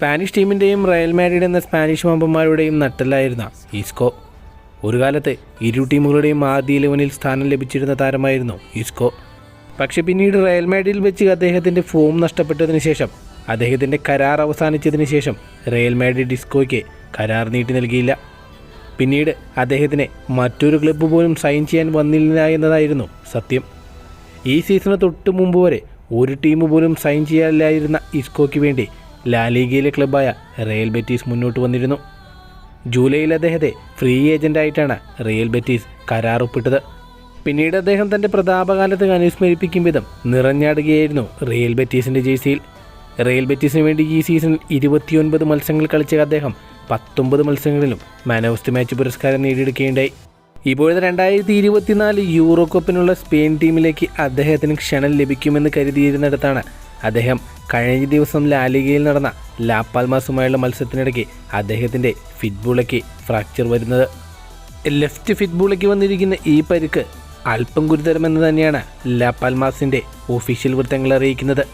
Spanish ടീമിന്റെയും Real Madrid എന്ന Spanish വമ്പന്മാരുടെയും നട്ടലായിരുന്ന ഈസ്കോ ഒരു കാലത്ത് ഇരു ടീമുകളുടെയും ആദ്യ ഇലവനിൽ സ്ഥാനം ലഭിച്ചിരുന്ന താരമായിരുന്നു ഈസ്കോ പക്ഷേ പിന്നീട് റയൽ മാഡ്രിഡിൽ വെച്ച് അദ്ദേഹത്തിന്റെ ഫോം നഷ്ടപ്പെട്ടതിന് ശേഷം അദ്ദേഹത്തിന്റെ കരാർ അവസാനിച്ചതിന് ശേഷം റയൽ മാഡ്രിഡ് ഇസ്കോയ്ക്ക് കരാർ നീട്ടി നൽകിയില്ല. പിന്നീട് അദ്ദേഹത്തിന് മറ്റൊരു ക്ലബ്ബ് പോലും സൈൻ ചെയ്യാൻ വന്നില്ല എന്നതായിരുന്നു സത്യം. ഈ സീസണ് തൊട്ട് മുമ്പ് വരെ ഒരു ടീം പോലും സൈൻ ചെയ്യാനില്ലായിരുന്ന ഇസ്കോയ്ക്ക് വേണ്ടി ലാലീഗയിലെ ക്ലബ്ബായ റയൽ ബെറ്റീസ് മുന്നോട്ട് വന്നിരുന്നു. ജൂലൈയിൽ അദ്ദേഹത്തെ ഫ്രീ ഏജന്റായിട്ടാണ് റയൽ ബെറ്റീസ് കരാർ ഒപ്പിട്ടത് പിന്നീട് അദ്ദേഹം തന്റെ പ്രതാപകാലത്ത് അനുസ്മരിപ്പിക്കും വിധം നിറഞ്ഞാടുകയായിരുന്നു റയൽ ബെറ്റീസിന്റെ ജേഴ്സിയിൽ. റയൽ ബെറ്റീസിന് വേണ്ടി ഈ സീസണിൽ ഇരുപത്തിയൊൻപത് മത്സരങ്ങൾ കളിച്ച അദ്ദേഹം പത്തൊമ്പത് മത്സരങ്ങളിലും മാൻ ഓഫ് ദി മാച്ച് പുരസ്കാരം നേടിയെടുക്കുകയുണ്ടായി. ഇപ്പോഴത്തെ രണ്ടായിരത്തി ഇരുപത്തിനാല് യൂറോ കപ്പിനുള്ള സ്പെയിൻ ടീമിലേക്ക് അദ്ദേഹത്തിന് ക്ഷണം ലഭിക്കുമെന്ന് കരുതിയിരുന്നിടത്താണ് അദ്ദേഹം കഴിഞ്ഞ ദിവസം ലാലിഗയിൽ നടന്ന ലാപ്പാൽമാസുമായുള്ള മത്സരത്തിനിടയ്ക്ക് അദ്ദേഹത്തിന്റെ ഫിറ്റ്ബോളയ്ക്ക് ഫ്രാക്ചർ വരുന്നത്. ലെഫ്റ്റ് ഫിറ്റ്ബോളയ്ക്ക് വന്നിരിക്കുന്ന ഈ പരിക്ക് അല്പം ഗുരുതരമെന്ന് തന്നെയാണ് ലാപ്പാൽമാസിന്റെ ഒഫീഷ്യൽ വൃത്തങ്ങൾ അറിയിക്കുന്നത്.